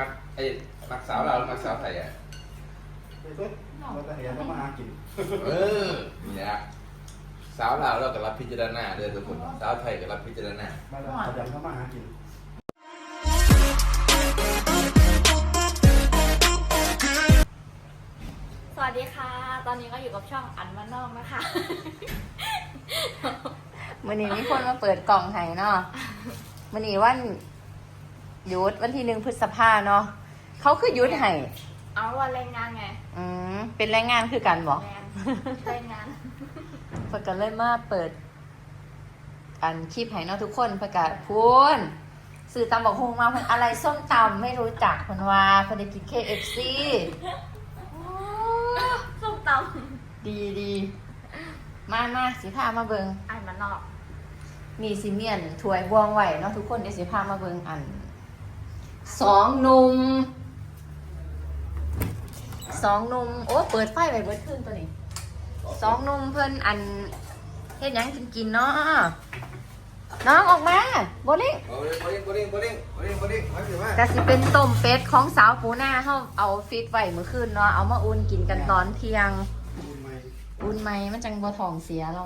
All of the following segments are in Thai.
มักไอ้มักสาวเราวหรือมักสาวไทยอะไปเพิ่มเราก็เห็นเขามาหากินเออนี่แหละสาวเราวเราก็รับพิจารณาเด้อทุกคนสาวไทยก็รับพิจารณามาแล้วขยันเขามาหากิน สวัสดีค่ะ ตอนนี้ก็อยู่กับช่องอันมานนอกนะคะ มื่อนี้มีคนมาเปิดกล่องให้เนาะมื่อนี้วัน หยุดวันที่หนึ่งพฤษภาเนาะเขาคือหยุดให้เอาวันแรงงานไงอืมเป็นแรงงานคือกันบอกแรงแรงงานเพื่อกันเลยมาเปิด อันคลิปให้เนาะทุกคนเพื่อกะพูนสื่อตำบอกฮงมาเพิ่นอะไรส้มตำไม่รู้จักเพิ่นว่าเพิ่นได้กิน KFC ส้มตดีดีมามาสิพามาเบิงำอันมานนอก มีซิเมียนถวยบวงไหวเนาะทุกคนเดี๋ยวสิพามาเบิงอัน สองหนุ่มสองหนุ่มโอ้เปิดไฟไปเบิดขึ้นตัวนี้สองหนุ่มเพิ่นอันเฮ็ดหยังกินกินเนาะน้องออกมาโบลิ่งโอ้ยโบลิ่งโบลิ่งโบลิ่งโบลิ่งโบลิ่งมาสิมาแต่สิเป็นต้มเป็ดของสาวปูหน้าเฮาเอาฟิตไว้เมื่อคืนเนาะเอามาอุ่นกินกันตอนเที่ยงบุญไหมอุ่นไหมมันจังบ่ท้องเสียเรา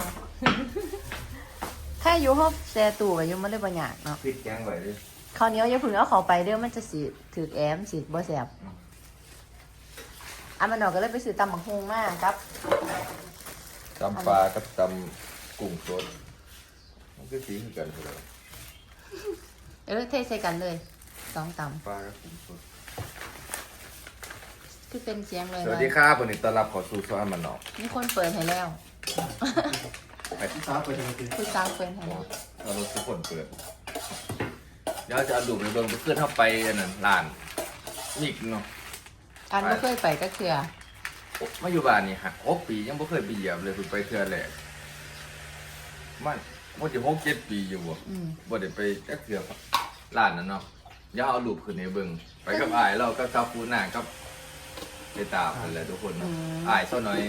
แค่อยู่ฮอบแซ่ตู่ไว้อยู่มันเลยบ่ยากเนาะปิดแกงไว้เลย คราวนี้อย่าเพึ่งเอาเขาไปเด้อมันจะสิถือแอมสิบ่แสบอันมันดอกก็เลยไปซื้อตำบักฮงมาครับ ตำปลากับตำกุ้งสดมันก็สีคือกันเลยเออเทใส่กันเลย สองตปลากับกุ้งสดำคือเป็นเสียงเลยสวัสดีครับวันนี้ต้อนรับเขอสู่ซอยมันนอกมีคนเปิดให้แล้วที่สาวไปทำกินคือสาวเปิดให้แล้ว เราทุกคนเปิด เดี๋ยวจะเอาดูปไปเบิ่งไปขึ้นเข้าไปอันนั้นร้านมิกเนาะอันไม่เคยไปก็คือมาอยู่บ้านนี่ฮะหกปียังไม่เคยไปเหยียบเลยเพิ่งไปเทื่อแรกมันมันจะหกเจ็ดปีอยู่บ่อืมบ่ได้ไปจักเทื่อร้านนั้นเนาะอย่าเอารูปขึ้นให้เบิ่งไปกับอ้ายเราก็กับปูนากับไปตามกันแหละทุกคนเนาะอ้ายเท่าน้อย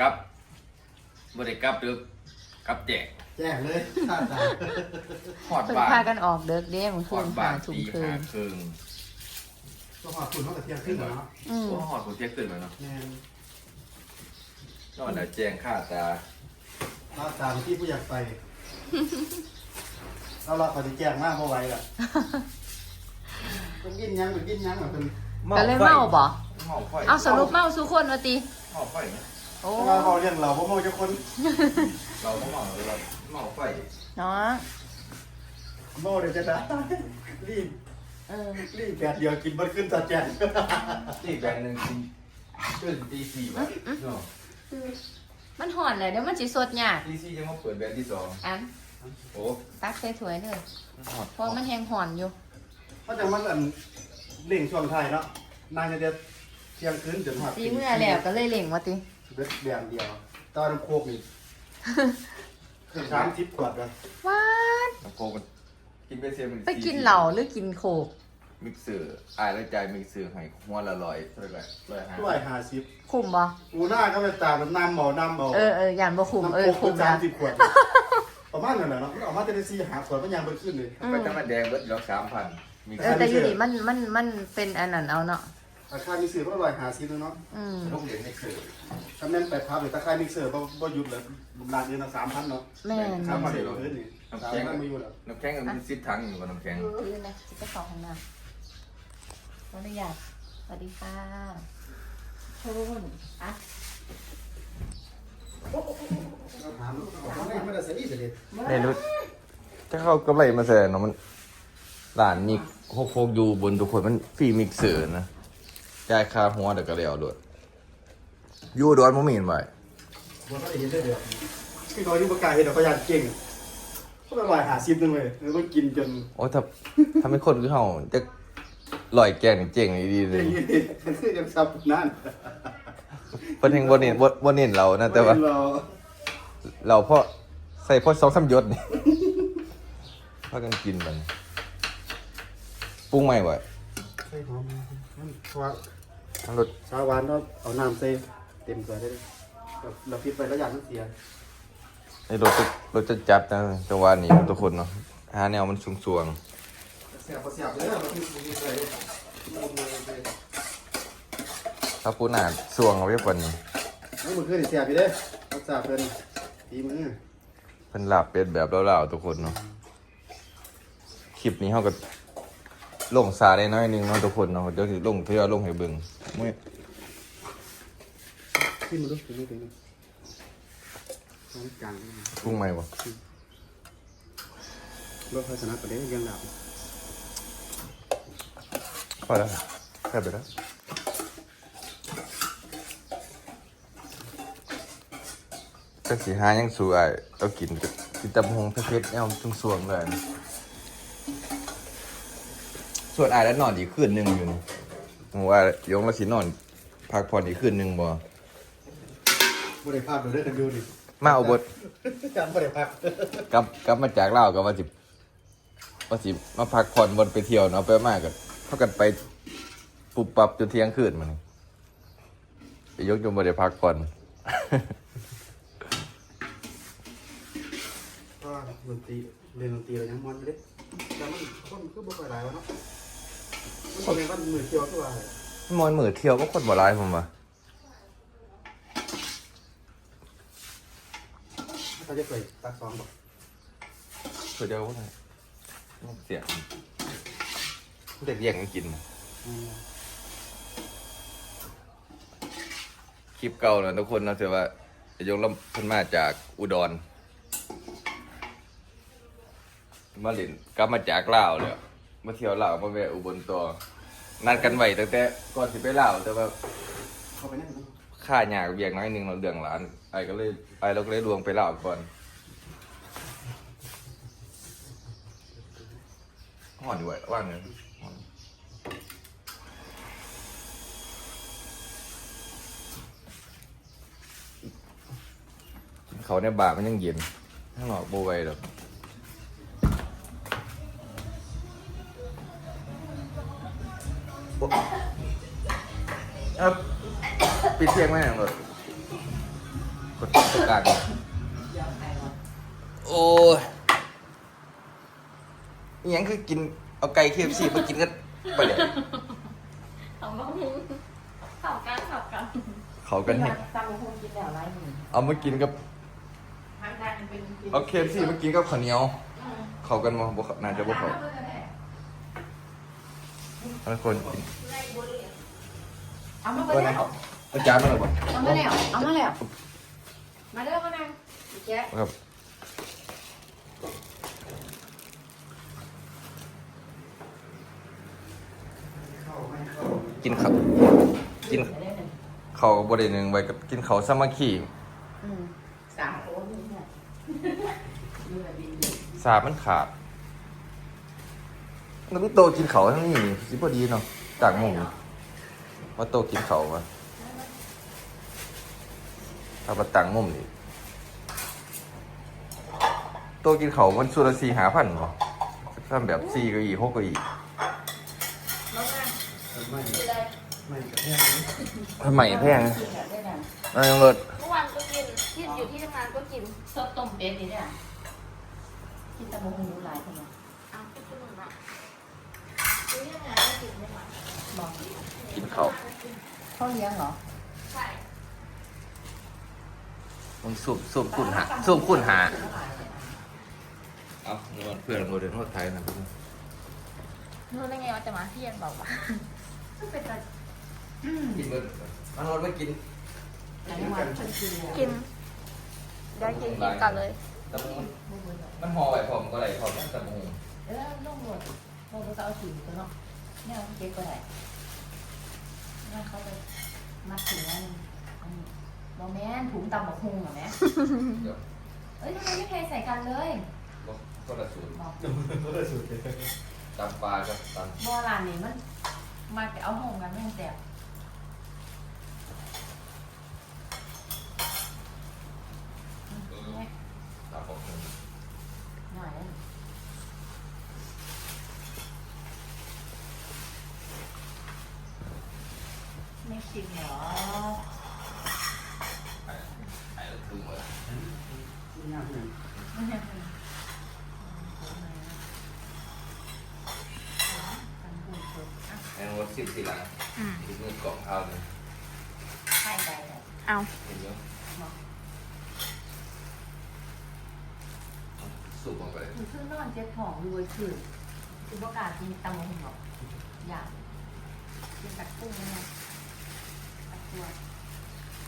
กับบ่ได้กับเด้อกับแจกแจ้งเลยท่าตาฮอดเพิ่นบ้านพากันออกเด็กเด้เมื่อฮคือดนบ้าหานทุ่มตีคืหานครึ่งก็หอดคุณเขาแต่เที่ยงขึ้นเนาะอืมโอ้ฮอดคนเที่ยงคืนแล้วเนาะแน่นอนแล้วแจ้งค่าตาท่าตาที่ผู้อยากไปเราเราขอจะแจ้งมากเพราะไว้ล่ะเป็นกินยังเป็นกินยังเหมือนเป็นก็เลยเมาบ่เมาไฟเอาสรุปเมาสุคนว่าติเมาไฟนะโอ้ เราเขาเรียกเราเพราะโมจะคนเราต้องเมาเรา เมาไฟเนาะโมเดี๋ยวจะได้รีบเออ รีบแปดเดียวกินบันขึ้นจัดแจงนี่แบรนด์หนึ่งตีตื่นตีสี่วะเนาะมันห่อนเลยเดี๋ยวมันสิสดยากตีสี่จะมาเปิดแบรนด์ที่สองอันโอ้ตักใส่ถ้วยเลยฮอดเพราะมันแห้งห่อนอยู่เพราะจังมันอันเล่งช่วงไทายเนาะนายจะเดียวเที่ยงคืนจนหอดสีเมื่อแล้วก็เลยเล่งว่าติเบ็ดแบบเดียวตอนน้ำโคกนี่คือ สามสิบขวดกันว้านน้ำโคกันกินไปเซียมันไปกินเหล่าหรือกินโคกมิกเซอร์อายแล้วใจมิกเซอร์ให้หัวละร้อยเท่าไหร่ร้อยห้าด้วยห้าสิบคุมบ่อูหน้าก็ไปตามมันน้ำเมาน้ำเมาเออเออยันบ่คุมน้ำเอโคอกคุเป็มนสานะมสิบขวดประมาณนั้นแหละเนาะออกมาแต่ได้สี่หาขวดมันยังไปขึ้นเลยอืมไปตั้งแต่แดงเบิดแล้วสามพันมิกเอเซออร์แต่อยู่นี่มันมันมันเป็นอันนั้นเอาเนาะราคามิกเซอร์ก็ร้อยห้าสิบเนาะอืมลูกเด่นมิกเซอร์ถ้าแม่นไปพับหรือตะไคร้มิกเซอร์บ่บ่หยุดเลย นานเดือนละสามพันเนาะแม่น สามพันเดือนขึ้นนี่สามพันไม่อยู่แล้วน้ำแข็งมันซิดทั้งอยู่กับน้ำแข็งคืนนะสิไปขอของน้ำขออนุญาตสวัสดีค่ะคุณอะถามไม่ได้เสียอีกเลยไม่รู้ถ้าเขากำไรมาแสดงเนาะมันร้านมิกโคกโคกอยู่บนทุกคนมันฟรีมิกเซอร์นะจ่ายค่าหัวเดี๋ยวก็แล้วด้วยอยู่ดอนมมีนไว้ บ่ได้เห็นได้เด้อคือเขาอยู่ประกาศเห็นเขาอยากเก่งเขาไปร้อยห้าสิบนึงเลยแล้วก็กินจนโอ้ถ้าถ้าเป็นคนคือเฮาจะลอยแกงนี่เจ๋งดีเลเก่ยงนี่คือยังซับนั่นเพิ่นเฮงบ่เน้นบ่บ่เน้นเรานะแต่ว่า เราเราเพราะใส่เพราะสองสามหยศนี่พากันกินมันปรุงใหม่ไว้ใส่หอมมันเพราะว่าทั้งรสชาวานก็เอาน้ำใส่เต็มเกลือได้เลย เราพิดไปแล้วอย่างมันเสียไอ้รสจะรสจะจัดนะจังหวะนี้ทุกคนเนาะหาแนวมันสูงเสียบเสียบเลยเราที่มีใส่เลยมุมเลยถ้าปูหนาสวงเอาไว้ก่อนนี้นี่มันคือเสียบอยู่เด้รักษาเพิ่นตีมือเพิ่นลาบเป็ดแบบเล่าๆทุกคนเนาะคลิปนี้เฮาก็ลงซาได้น้อยหนึงเนาะทุกคนเนาะเดี๋ยวสิลงเทื่อลงให้เบิ่งมื้อ ขึ้นมาดูขึ้นมาดูน้ำกลางปรุงใหม่บ่รถไฟสนับประเดี๋ยวยังดับพอแล้วแค่ไปแล้วก็สิหายังสู้อ้ายเอากินกินตำหงเผ็ดๆแนวทุ่งสวงเลยนะส่วนอ้ายแล้วนอนอีกคืนหนึงอยู่นี่ผมว่ายงแล้วสินอนพักผ่อนอีกคืนหนึงบ่ บริภาพเดี๋ยวได้กันดูดิมาเอาบทจำบริภาพกลับกลับมาจากลาวก็ว่าสิว่าสิมาพักผ่อนบนไปเที่ยวเนาะไปมากกันเท่ากันไปปุบปับจนเที่ยงคืนมานี่ไปยกยมบ่ได้พักผ่อน ก็ดนตรีเรียนดนตรีเรายังมันไม่ได้แต่มันคนก็บ่ค่อยหลายวะเนาะมันเป็นวันมือเที่ยวก็ว่า มอนมือเที่ยวก็คนบ่ร้ายผมว่า เขาจะเคยตักซ้อมบอกเพื่อเดียวก็ได้เสียงเด็กแย่งกันกิน คลิปเก่าเนาะทุกคนเนาะแต่ว่าจะยงลำเพิ่นมาจากอุดร มาเล่นกลับมาจากลาวเลยมาเที่ยวลาวมาแวะอุบลต่อนัดกันไว้ตั้งแต่ก่อนสิไปลาวแต่ว่าเข้าไปนั่น ค่าหยากเบียกน้อยหนึงเราเดืองหลานไอ้ก็เลยไอ้เราก็เลยลวงไปลาวก่อนห่อนด้วยว่างเงินห่อนเขาในบาร์มันยังเย็นข้างนอกโบไหวดอกอ้า ปิดเที่ยงไหมเนี่ยรถกดตรงกลางโอ้ยอิหยังคือกินเอาไก่เคฟซีมากินกันไปเลยของน้องมุ้งขับกันขับกันเขากันให้ตำบักหุ่งกินแล้วไรหนึ่งเอามากินกับทางการเป็นกินเอาเคฟซีมากินกับข้าวเหนียว เขากันมาบ่เขาน่าจะบ่เขาทุกคนกินเอามาตัวไหนแล้ว อาจารย์มาหรือเปล่าเอามาแล้ว เอามาแล้ว มาเด้อมานั่งอีแจ๊ะครับเข้าไม่เข้ากินข้าวกินข้าวกับบริหนึ่งไว้กับกินข้าวสามัคคีอืมสามโอ้ยเนี่ยดูแลบินดีสาบมันขาดแล้วพี่โตกินข้าวทั้งนี้สิพอดีเนาะจากหมุงว่าโตกินข้าวมา ถ้ามาตังมุมนี่โตกินข้าวมันสุรสีหาพันบ่ทำแบบสี่ก็อีกหกก็อีกไม่ไม่กระแทกทำไมแพงกินแบบได้ดังนั่นยังรถเมื่อวานก็กินที่อยู่ที่ทำงานก็กินซดต้มเป็ดนี่เนี่ยกินตำบักหุ่งรู้หลายคนเนาะอ้าวพี่คุณหนุ่มอะซื้อยังไงก็กินไม่หมดบอกกินข้าวเขาเลี้ยงเหรอ ใช่ มันสุ่มสุ่มคุณหาสุ่มคุณหา เอาเงินเพื่อนเราเดินโทษไทยนะรู้ได้ไงว่าจะมาที่เย็นบอกว่าเป็นตากินเงินมันรถไม่กินแต่ไม่วันคนกินเลยกินได้กินกินกันเลยแต่มันมันห่อไว้พร้อมก็ไรพร้อมนั่นแต่มูเออลงหมดลงก็เอาถึงตัวเนาะเนี่ยเก็บก็ได้เนี่ยเขาเลยมาถึงแล้วอันนี้ บอแมนถุงตำบักหุ่งเหรอแม่เดี๋ยวเอ้ยทำไมไม่เทใส่กันเลยก็ก็ละสูตรบอกเขาได้สุดเลย ตำปลากับตบอร้านนี้มันมาแต่เอาห้องกันแม่งแต่เนี่ยำตำปลา หน่อยนะไม่ชิมเหรอ ไอ้ไอ้คือหมด นี่ยากเลย ไม่ใช่ ดสิบสี่ หลังอืมอีกมือกล่องเอาเลยใช่ใจเลยเอาเห็นเยอะสูบออกไปเลยคือเพิ่งนอนเจ็บท้องรวยขึ้นคือประกล้าศกินตำมะฮุงหรอกอยากกินตักกุ้งนะตักตัว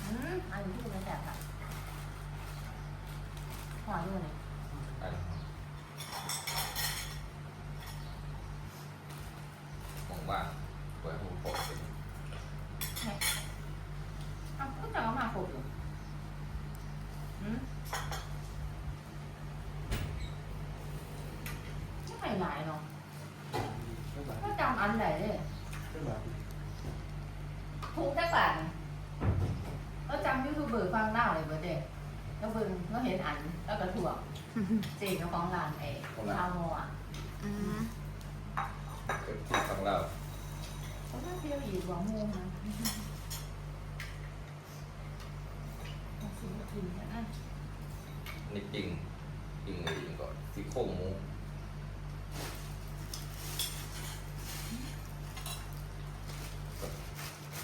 อืมอันนี้ที่คุณแสบค่ะหอยด้วยเลย ไปมองบ้างไว้หูปอดเป็น อ้าวก็จะเอามาโคตรเลยอืมไม่ หลายเนาะเท่าไหร่ก็จำอันไหนเลยเท่าไหร่ทุกแค่บาทเราจำยูทูบเบอร์ฟังเล่าเลยเบอร์เด็กแล้วเบิ่งก็เห็นอันแล้วก็ถ่วงเจ๋งกับของร้านเอ๋ชาวโมอะอืมก็ที่ของเราเขาน่าเที่ยวอีกหวังโมงนะเอาสิมากินกันนะนี่ปิงปิงเลยก่อนที่โค้งหมู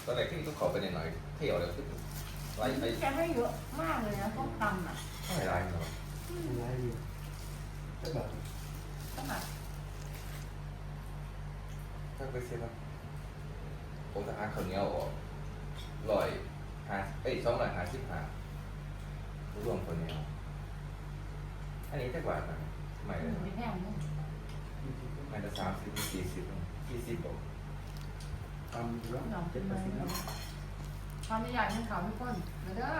ต อนแรกที่ต้องขอไปหน่อยๆเที่ยวเลยคือไล่ไปแกให้เยอะมากเลยนะต้มตำอะไม่ไรเนาะอะไรอยู่เท่าไหร่ต้องแบบถ้าไปเซ็นแล้วผมจะหาข้าวเหนียวออกร้อยห้าเอ้ยสองร้อยห้าสิบห้ารวมข้าวเหนียวอันนี้จะกว่ากันไม่เลยไม่แพงเนอะไม่จะสามสิบสี่สิบสี่สิบบอกทำอยู่แล้วยอมเจ็เป็ดนแปไหมดสิบแล้วความใหญ่ของเขาทุกคนมาเด้อ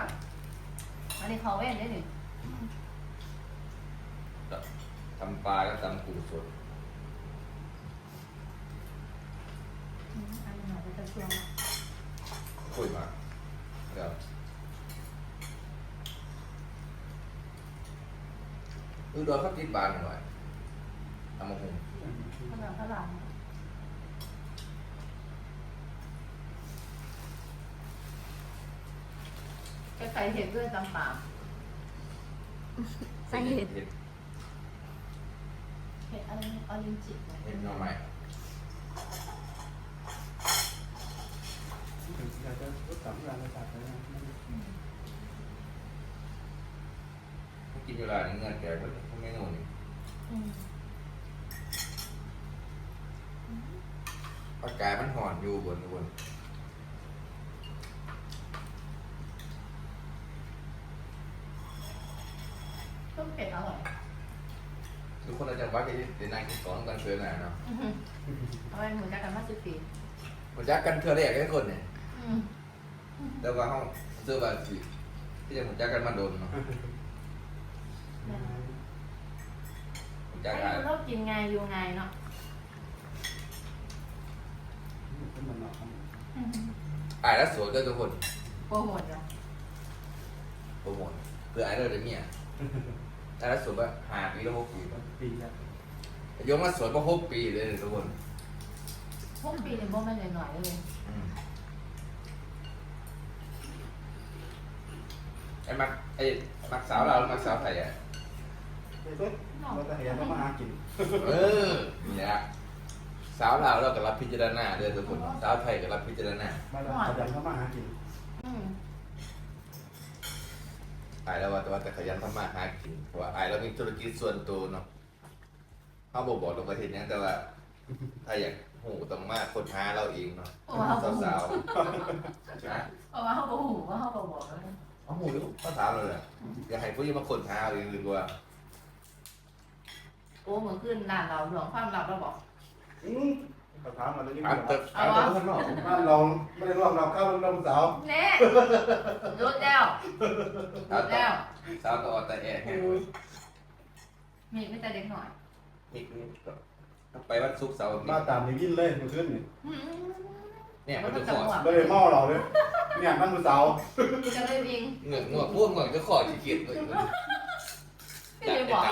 อันนี้เขาเว้นได้หนึ่งทำปลาก็ทำกุ้งสดอันนี้หน่อยจะเชื่อมคุยมาเดี๋ยวดูโดนเขาติดบานหน่อยทำมาหุงขนาดฝรั่ง จะใส่เห็ดด้วยจำปาใส่เห็ดเห็ดเห็ดอะไรนะออรินจิเหรอเห็ดหน่อไม้ถึงอยากจะรถสามร้านเลยจัดเลยนะกินเวลานี้เงินแกก็ไม่นู่นนี่อืมอากาศมันห่อนอยู่บนบน ต้มเป็ดอร่อยทุกคนเราจะว่าจะได้นั่งกินของกันเพื่อนไหนเนาะอื้อหือเอาไปหมูจักกันมาสิบปีมันจะกันเธอแรกแค่คนเนี่ยอืมแต่ว่าเขาเสื้อแบบสีที่จะมันจะกันมาโดนเนาะมันจะให้กันดูเรากินไงอยู่ไงเนาะเป็นมันหนักอื้อหืออายแล้วสวยด้วยทุกคนโปรโมทเหรอโปรโมทเพื่ออายเราเดี๋ย วนี้อายแล้วสวยแบบห้าปีแล้วหกปีปีละยกมาสวยมาหกปีเลยทุกคนพวกปีเนี่ยโบไม่หน่อยๆเลยอืมไอ้มักไอ้มักสาวเราวหรือมักสาวไทยอะเฮ้ยเราจะเห็นว่ามาหากินเออเนี่ยสาวลาวเราก็รับพิจารณาเด้อทุกคน สาวไทยก็รับพิจารณา มาแล้วขยันเข้ามาหากิน อายแล้วว่าแต่ว่าแต่ขยันทำมาหากินเพราะว่าอายเรามีธุรกิจส่วนตัวเนาะเขาบอกบอกลงประเทศเนี้ยแต่ว่า ถ้าอยากหูต้องมาคนหาเราเองเนาะเพราะว่าเขาสาวบอกสาวๆนะเพราะว่าเขาบอกหูว่าเขาบอกบอกแล้วนะเอาหูก็ถามเราเลยอยากให้ผู้หญิงมาคนหาเราเองดีกว่าโอ้เหมือนขึ้นด่านเราหลวงความลับเราบอก อืม เขาถามมาแล้วยิ่งถามแบบเติมถามเติมข้างนอกบ้านเราไม่ได้ร่วมเราเข้าร่วมสาวแน่รุดแล้วสารุวดต่อแล้วสาวต่อแต่แอะแห้งมีไม่แต่เด็กหน่อยนี่นี่ไปวันศุกร์เสาร์อาทิมาตย์ตามในวินเลยเมื่อคืนนี่อืมเนี่ยมัมันนต้จะองขจัองหวะไม่ได้เมาเราเลยเนี่ยนั่นคือสาวจะเลยวิงเหงื่อเหงื่อพูดเหงื่อจะขอขี้เกียจเลยไม่ได้บอก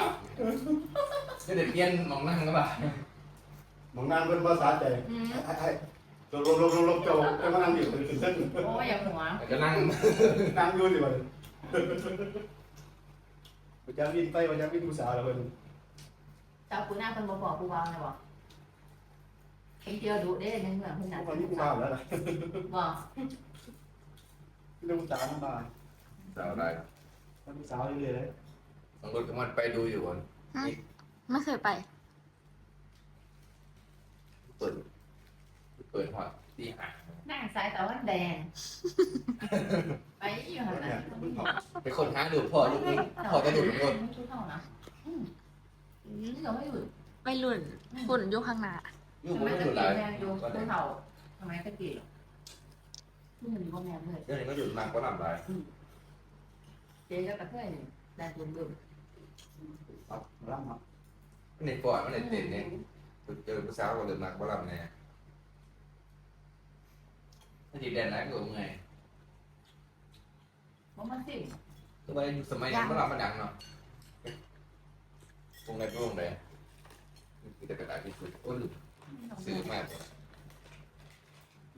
จะเด็ดเพี้ยนมองนั่งก็บ่าห มองนางเป็นภาษาใจอืม ไอ้ไอ้ลบลบลบลบลบเจ้าจะมานั่งอยู่เป็นเส้นโอ้ยอย่างหัว ก็นั่งนั่งอยู่สิวันไปจ้างวินไปไปจ้างวินผู้สาวแล้วเพิ่นเจ้าปูหน้าคนบอกบอกปูวางนะบอกแกไปเที่ยวดูได้ในเมืองเพิ่นพน่ะวกเรานี่กูบ้าแล้วล่ะบ่เรื่องสาวน้ำบาสาวได้มันสาวเรื่อยๆเลยน้องรถกำลังไปดูอยู่ก่อนอีกไม่เคยไป เปิด เปิดหัวตีหานั่งสายตะวันแดง ไปอยู่หั่นเนี่น่ะยมึงบอกเป็นคนหางดูดพ่อลูกนี้พ่อจะดูดรถไม่รู้เท่านะอืมนี่ก็ไม่อยู่ไปหลุ่นฝุ่นอยู่ข้างหน้าอยู่ทำบไมนตะดูดหกี้ลายแมนอยู่ผู้เฒ่าทำไมตะกี้นี่มันอยู่บ่แม่นเลยเดี๋ยวนี้ก็ดูดหนักก็หนักหลายเจ๊ก็กระเทยนี่แดนบุญบุญครับร่ำครับมันเน็ตก่อนมันเน็ตเต็นเนี่ย เจอผู้สาวก็เดินหนักก็หลับแน่ถ้าจีแดนไหนก็ไงบ่มันสิคือว่าสมัยนี้ก็หลับมันดังเนาะวงไหนก็วงไหนคือแต่กระดาษที่สุดโอ้ยซื้อมาก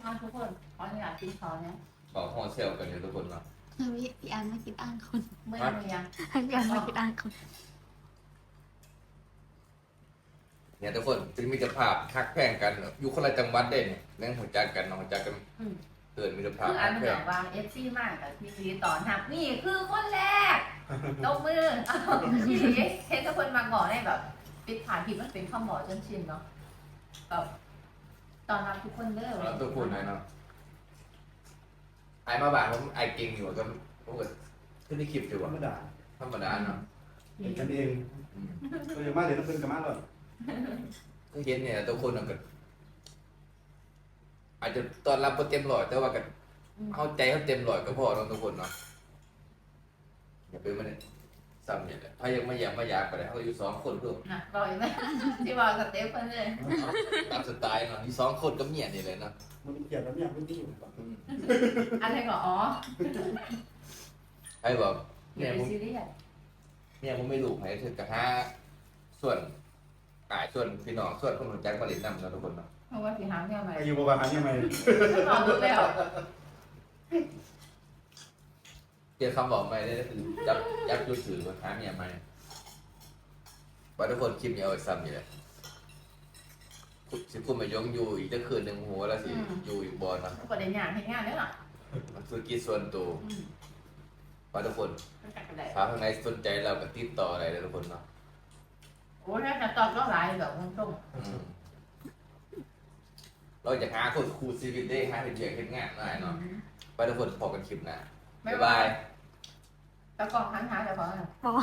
มาทุกคนขออนุญาตกินข้าวเนี่ยขอฮอเซลกันอยู่ทุกคนเนาะพี่พี่อันไม่กินอ่างคนเมื่อยมือยังให้พี่อันไม่กินอ่างคน เนี่ยทุกคนจะมีแต่ภาพคักแพงกันอยู่คนละจังหวัดเด่นเรื่องหัวใจกันเนาะหัวใจกันเกิดมีแต่ภาพคืออัคันกมันแพบงอกว่าเอฟซีมากแต่พี่ซีตอนหักนี่คือคนแรกตบมือเอาพี่เทศคนมาบอกได้แบบปิดผ่านผิดมันเป็นคำบอกจนชินเนาะแบบตอนรับทุกคนเด้อแล้วตัวคุณไหนเนาะไอ้มาบ้านผมไอ้เก่งอยู่ก็ผมก็ขึ้นในคลิปอยู่ธรอะรมดาธรรมดาเนาะเป็นกันเองอืมก็ยังมาเดี๋ยวต้องเป็นกันมาเลย ก็เห็นเนี่ยตัวคนมันก็อาจจะตอนรับบ่เต็มร้อยแต่ว่าก็เข้าใจเขาเต็มร้อยก็พอเนาะทุกคนเนาะอย่าไปมันซ้ำเนี่ยแหละถ้ายังไม่อยากไม่อยากก็ได้เขาอยู่สองคนเพื่อนะบอกอีกไหมที่บอกสเตฟเพิ่นเลยตามสไตล์เนาะมีสองคนก็เมียนี่เลยเนาะมันเกี่ยวกับเนี่ยมันที่อยู่แบบอืมอะไรก็อ๋อไอ้บอกอเนี่ย่ายไปผมซีเรียส เนี่ยผมไม่รู้ไผคือกระทะส่วน กายส่วนพี่น้องส่วนคนรู้จักมาเล่นนำเนาะทุกคนเนาะเพราะว่าสีหางเนี่ยใหม่ไอ้อยู่ประมาณนี้ไหมบอกดูแล้วเจอคำบอกใหม่ได้ก็คือจับจับจุดถือว่าหาเมียใหม่ว่าทุกคนคลิปนี้เอาไว้ซ้ำอยู่เลยสิคุณมายงอยู่อีกตั้งคืนหนึ่งหัวแล้วสิอยู่อีกบอลนะประเด็นอย่างให้งานได้หรอมันธุรกิจส่วนตัวอืมว่าทุกคนมันจักกันได้ถ้าข้างในสนใจเราก็ติดต่ออะไรเลยทุกคนเนาะ โอ้ยถ้าจะตอบก็หลายแบบตรงอืมเราจะหาคนคูลชีวิตได้หาเป็นเดือนเห็นงานได้เนาะไปทุกคนพอกันคลิปหน้าๆไม่บ๊ายว่าบาย ตะกองหันหาแต่ของ บอก